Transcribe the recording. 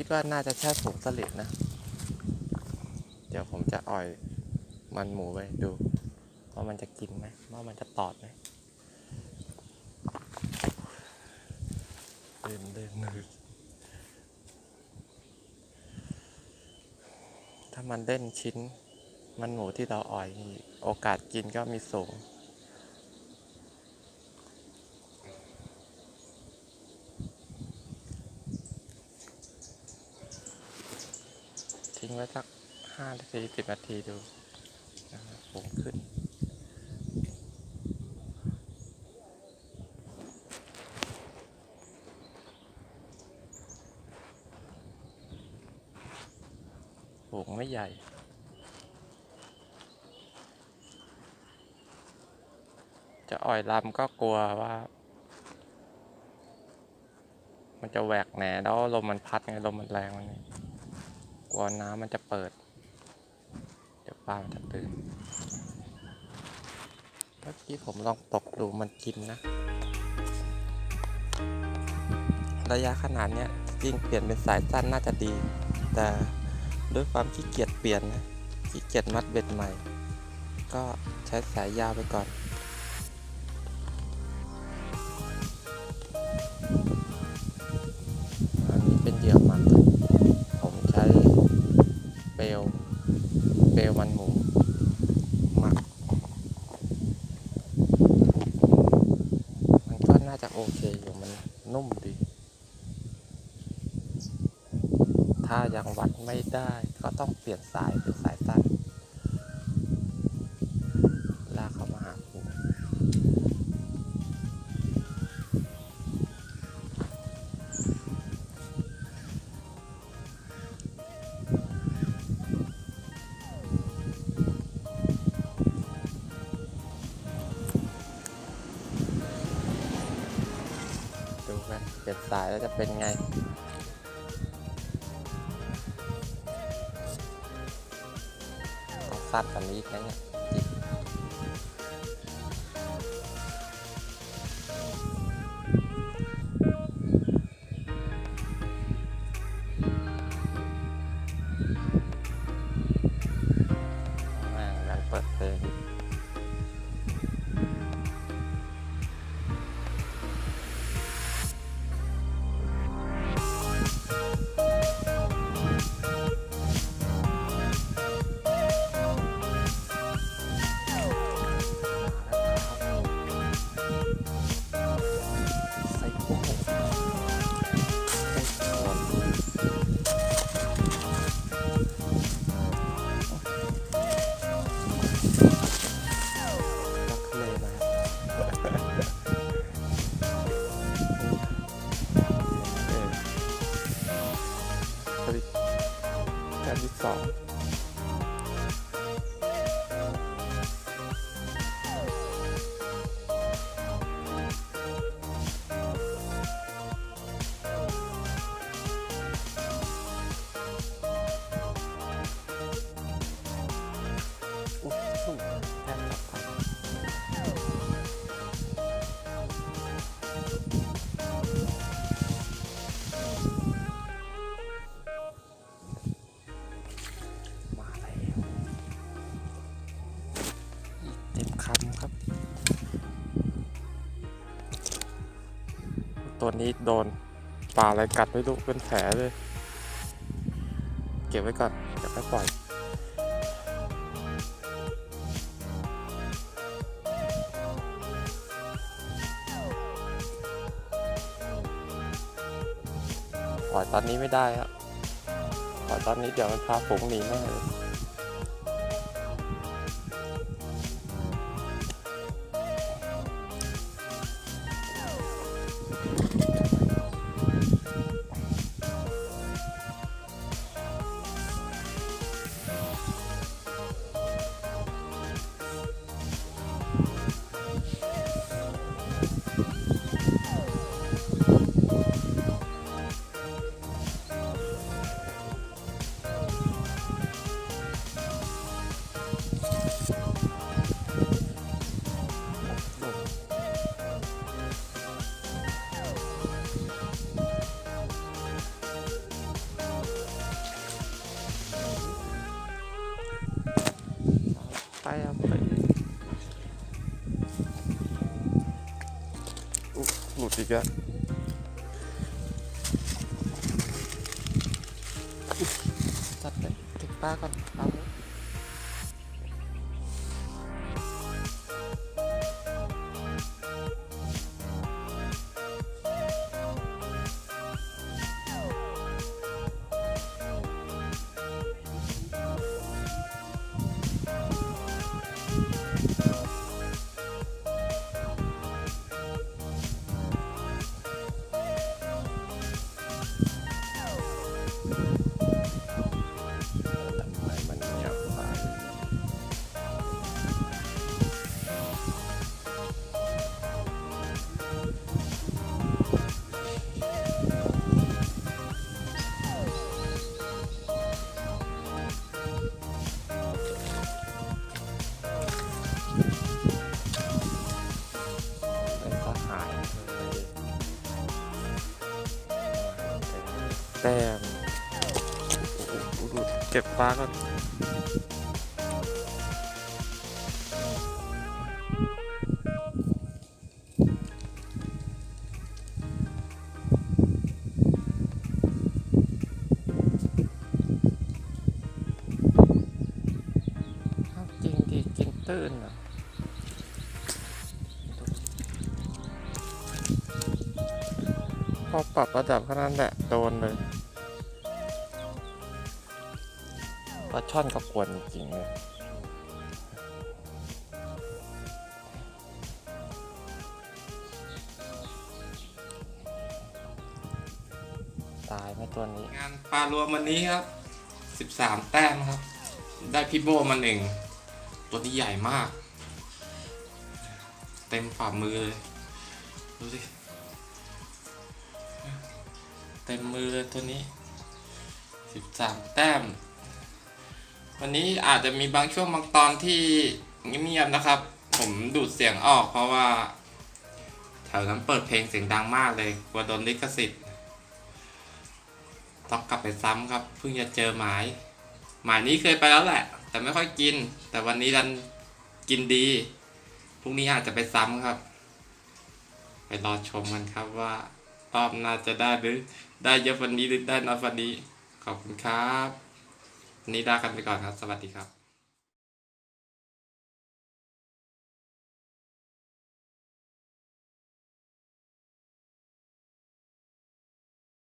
คิดว่าน่าจะใช่ผงสลิดนะ เดี๋ยวผมจะอ่อยมันหมูไปดูว่ามันจะกินไหมว่ามันจะตอดไหมเดินเดินเดินถ้ามันเล่นชิ้น มันหมูที่เราอ่อยนี่โอกาสกินก็มีสูง ทิ้งไว้สักห้านาทีสิบนาทีดูผมขึ้น ฝูงไม่ใหญ่จะอ่อยลำก็กลัวว่า มันจะแหวกแหนแล้วลมมันพัดไงลมมันแรงมันนี่ กลัวน้ำมันจะเปิด เดี๋ยวปลามันจะตื่น เมื่อกี้ผมลองตกดูมันกินนะ ระยะขนาดเนี้ยจริงเปลี่ยนเป็นสายสั้นน่าจะดี แต่ด้วยความขี้เกียจเปลี่ยนนะขี้เกียจมัดเบ็ดใหม่ ก็ใช้สายยาวไปก่อน ถ้ายังวัดไม่ได้ ก็ต้องเปลี่ยนสายเป็นสายสั้นลากเข้ามาหาปูดูกันเปลี่ยนสายแล้วจะเป็นไง ต้องสั้นกว่านี้แค่นี้ ผลิตการที่สอง นี้โดนปลาอะไรกัดไม่รู้เป็นแผลเลย เก็บไว้ก่อนเดี๋ยวค่อยปล่อยปล่อยตอนนี้ไม่ได้ครับปล่อยตอนนี้เดี๋ยวมันพาฝูงหนีแน่เลย เอาไปอุ๊ยหลุด ต้มเก็บฟ้าก่อนจริงดีจริงตื่นอะ อปรับระดับแค่นั้นแหละโดนเลยปลาช่อนก็กวนจริงเลยตายไหมตัวนี้ งานปลารวมวันนี้ครับ13แต้มครับ ได้พี่โบมาหนึ่ง ตัวที่ใหญ่มาก เต็มฝ่ามือเลย ดูสิ เต็มมือเลยตัวนี้ 13 แต้ม วันนี้อาจจะมีบางช่วงบางตอนที่เงียบๆนะครับ ผมดูดเสียงออกเพราะว่า แถวนั้นเปิดเพลงเสียงดังมากเลยกลัวโดนลิขสิทธิ์ต้องกลับไปซ้ำครับ เพิ่งจะเจอหมาย หมายนี้เคยไปแล้วแหละ แต่ไม่ค่อยกิน แต่วันนี้ดันกินดีพรุ่งนี้อาจจะไปซ้ำครับ ไปรอชมกันครับว่า รอบหน่าจะได้หรือได้เยอะวันนี้หรือได้น้อยวันนี้ ขอบคุณครับวันนี้ลากันไปก่อนครับ สวัสดีครับ